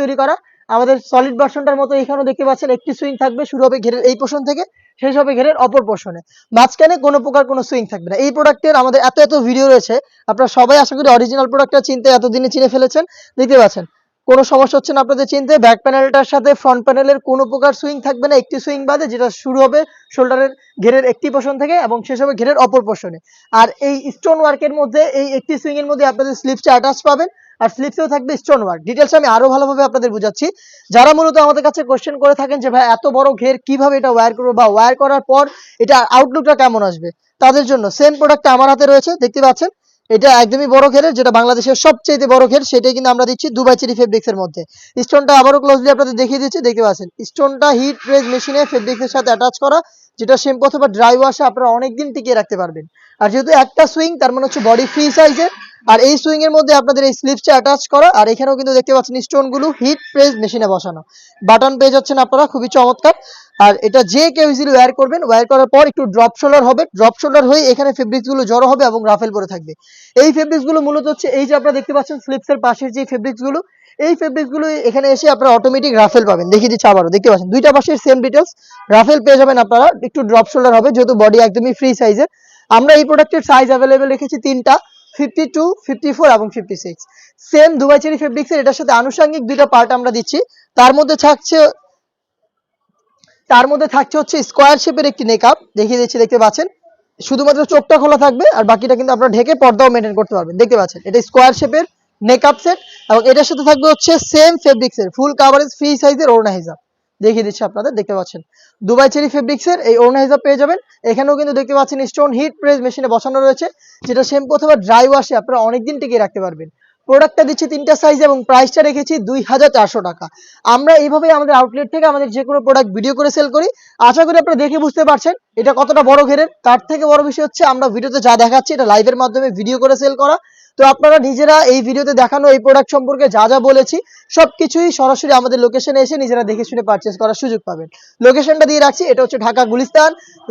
তৈরি করা। আমাদের সলিড ভার্সনটার মতো এখানেও দেখতে পাচ্ছেন, একটি সুইং থাকবে শুরু হবে ঘেরের এই পোর্শন থেকে শেষ হবে ঘেরের অপর পোর্শনে মাঝখানে কোনো প্রকার কোনো সুইং থাকবে না। এই প্রোডাক্টের আমাদের এত এত ভিডিও রয়েছে, আপনারা সবাই আশা করি অরিজিনাল প্রোডাক্টটা চিনতে এতদিনে চিনে ফেলেছেন। দেখতে পাচ্ছেন, কোনো সমস্যা হচ্ছে না আপনাদের চিনতে। ব্যাক প্যানেলটার সাথে ফ্রন্ট প্যানেলের কোনো প্রকার সুইং থাকবে না। একটি সুইং বাদে যেটা শুরু হবে শোল্ডারের ঘেরের একটি পোর্শন থেকে এবং শেষ হবে ঘেরের অপর পোর্শনে আর এই স্টোন ওয়ার্কের মধ্যে, এই একটি সুইং এর মধ্যে আপনাদের স্লিপসটা অ্যাটাচ পাবেন। আর স্লিপসেও থাকবে স্টোন ওয়ার্ক ডিটেলস আমি আরও ভালোভাবে আপনাদের বুঝাচ্ছি। যারা মূলত আমাদের কাছে কোশ্চেন করে থাকেন যে, ভাই, এত বড় ঘের কীভাবে এটা ওয়্যার করব বা ওয়্যার করার পর এটা আউটলুকটা কেমন আসবে? তাদের জন্য সেম প্রোডাক্ট আমার হাতে রয়েছে, দেখতে পাচ্ছেন? এটা একদমই বড় ঘেরের, যেটা বাংলাদেশের সবচেয়ে বড় ঘের, সেটাই কিন্তু আমরা দিচ্ছি দুবাই চেরি ফেব্রিক্স এর মধ্যে। স্টোনটা আবারও ক্লোজলি আপনাদের দেখিয়ে দিচ্ছি, দেখতে পাচ্ছেন? স্টোনটা হিট প্রেস মেশিনে ফেব্রিক্স এর সাথে অ্যাটাচ করা। যেটা শ্যাম্পু অথবা ড্রাই ওয়াশে আপনারা অনেকদিন টিকিয়ে রাখতে পারবেন। আর যেহেতু একটা সুইং তার মানে হচ্ছে বডি ফ্রি সাইজের আর এই সুইং এর মধ্যে আপনাদের এই স্লিপসটা অ্যাটাচ করা, আর এখানেও কিন্তু দেখতে পাচ্ছেন স্টোনগুলো হিট প্রেস মেশিনে বসানো। বাটন পেয়ে যাচ্ছেন আপনারা, খুবই চমৎকার। আর এটা যে কেউ ইজিলি ওয়্যার করবেন ওয়্যার করার পর একটু ড্রপ শোল্ডার হবে। ড্রপ শোল্ডার হয়ে এখানে ফেব্রিক্সগুলো জড়ো হবে এবং রাফেল পরে থাকবে। এই ফেব্রিক্সগুলো মূলত হচ্ছে, এই যে আপনারা দেখতে পাচ্ছেন স্লিপস এর পাশের যে ফেব্রিক্সগুলো এই ফেব্রিক্সগুলো এখানে এসে আপনারা অটোমেটিক রাফেল পাবেন। দেখিয়ে দিচ্ছি আবারও, দেখতে পাচ্ছেন? দুইটা পাশের সেম ডিটেলস রাফেল পেয়ে যাবেন আপনারা, একটু ড্রপ শোল্ডার হবে, যেহেতু বডি একদমই ফ্রি সাইজের আমরা এই প্রোডাক্টের সাইজ অ্যাভেলেবেল রেখেছি তিনটা ফিফটি টু ফিফটি ফোর এবং fifty six same Dubai cherry ফেব্রিক্সের এটার সাথে আনুষঙ্গিক দুইটা পার্ট আমরা দিচ্ছি। তার মধ্যে থাকছে, তার মধ্যে থাকছে হচ্ছে স্কোয়ার শেপের একটি নেকআপ দেখিয়ে দিচ্ছি, দেখতে পাচ্ছেন? শুধুমাত্র চোখটা খোলা থাকবে, আর বাকিটা কিন্তু আপনারা ঢেকে পর্দাও মেনটেন করতে পারবেন। দেখতে পাচ্ছেন? এটা স্কোয়ার শেপের নেকআপ সেট এবং এটার সাথে থাকবে হচ্ছে সেম ফেব্রিক্সের ফুল কাভারেজ ফ্রি সাইজের ওড়না হিজাব। দেখিয়ে দিচ্ছি আপনাদের, দেখতে পাচ্ছেন। দুবাই চেরি ফেব্রিক্সের এই ওড়না হিসাব পেয়ে যাবেন। এখানেও কিন্তু দেখতে পাচ্ছেন স্টোন হিট প্রেস মেশিনে বসানো রয়েছে, যেটা শ্যাম্পু অথবা ড্রাই ওয়াশে আপনারা অনেকদিন টিকিয়ে রাখতে পারবেন। প্রোডাক্টটা দিচ্ছি তিনটা সাইজ এবং প্রাইসটা রেখেছি দুই হাজার চারশো টাকা। আমরা এইভাবে আমাদের আউটলেট থেকে আমাদের যে কোনো প্রোডাক্ট ভিডিও করে সেল করি। আশা করি আপনারা দেখে বুঝতে পারছেন এটা কতটা বড় ঘেরের। তার থেকে বড় বিষয় হচ্ছে আমরা ভিডিওতে যা দেখাচ্ছি, এটা লাইভের মাধ্যমে ভিডিও করে সেল করা। তো আপনারা নিজেরা এই ভিডিওতে দেখানো এই প্রোডাক্ট সম্পর্কে যা যা বলেছি, সবকিছুই সরাসরি আমাদের লোকেশনে এসে নিজেরা দেখে শুনে পারচেস করার সুযোগ পাবেন। লোকেশনটা দিয়ে রাখছি, এটা হচ্ছে ঢাকা গুলিস্তান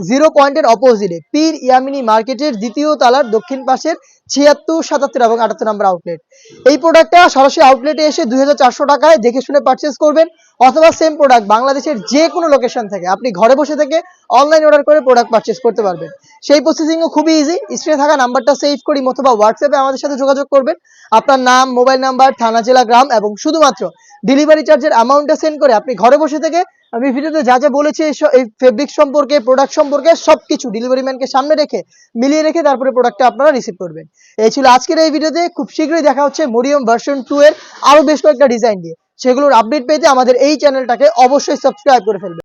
জিরো পয়েন্টের অপোজিটে পীর ইয়ামিনী মার্কেটের দ্বিতীয় তালার দক্ষিণ পাশের ছিয়াত্তর, সাতাত্তর এবং আটাত্তর নম্বর আউটলেট এই প্রোডাক্টটা সরাসরি আউটলেটে এসে দুই হাজার চারশো টাকায় দেখে শুনে পারচেস করবেন, অথবা সেম প্রোডাক্ট বাংলাদেশের যে কোনো লোকেশন থেকে। আপনি ঘরে বসে থেকে অনলাইন অর্ডার করে প্রোডাক্ট পারচেস করতে পারবেন। সেই প্রসেসিংও খুবই ইজি স্ক্রিনে থাকা নাম্বারটা সেভ করি, অথবা হোয়াটসঅ্যাপে আমাদের সাথে যোগাযোগ করবেন। আপনার নাম, মোবাইল নাম্বার, থানা, জেলা, গ্রাম এবং শুধুমাত্র ডেলিভারি চার্জের অ্যামাউন্টটা সেন্ড করে আপনি ঘরে বসে থেকে আমি ভিডিওতে যা যা বলেছি, এই ফেব্রিক সম্পর্কে প্রোডাক্ট সম্পর্কে সবকিছু ডেলিভারি ম্যানকে সামনে রেখে, মিলিয়ে রেখে তারপরে প্রোডাক্টটা আপনারা রিসিভ করবেন। এই ছিল আজকের এই ভিডিওতে খুব শীঘ্রই দেখা হচ্ছে মরিয়ম ভার্সন টু এর আরও বেশ কয়েকটা ডিজাইন দিয়ে সেগুলোর আপডেট পেতে আমাদের এই চ্যানেলটাকে অবশ্যই সাবস্ক্রাইব করে ফেলবেন।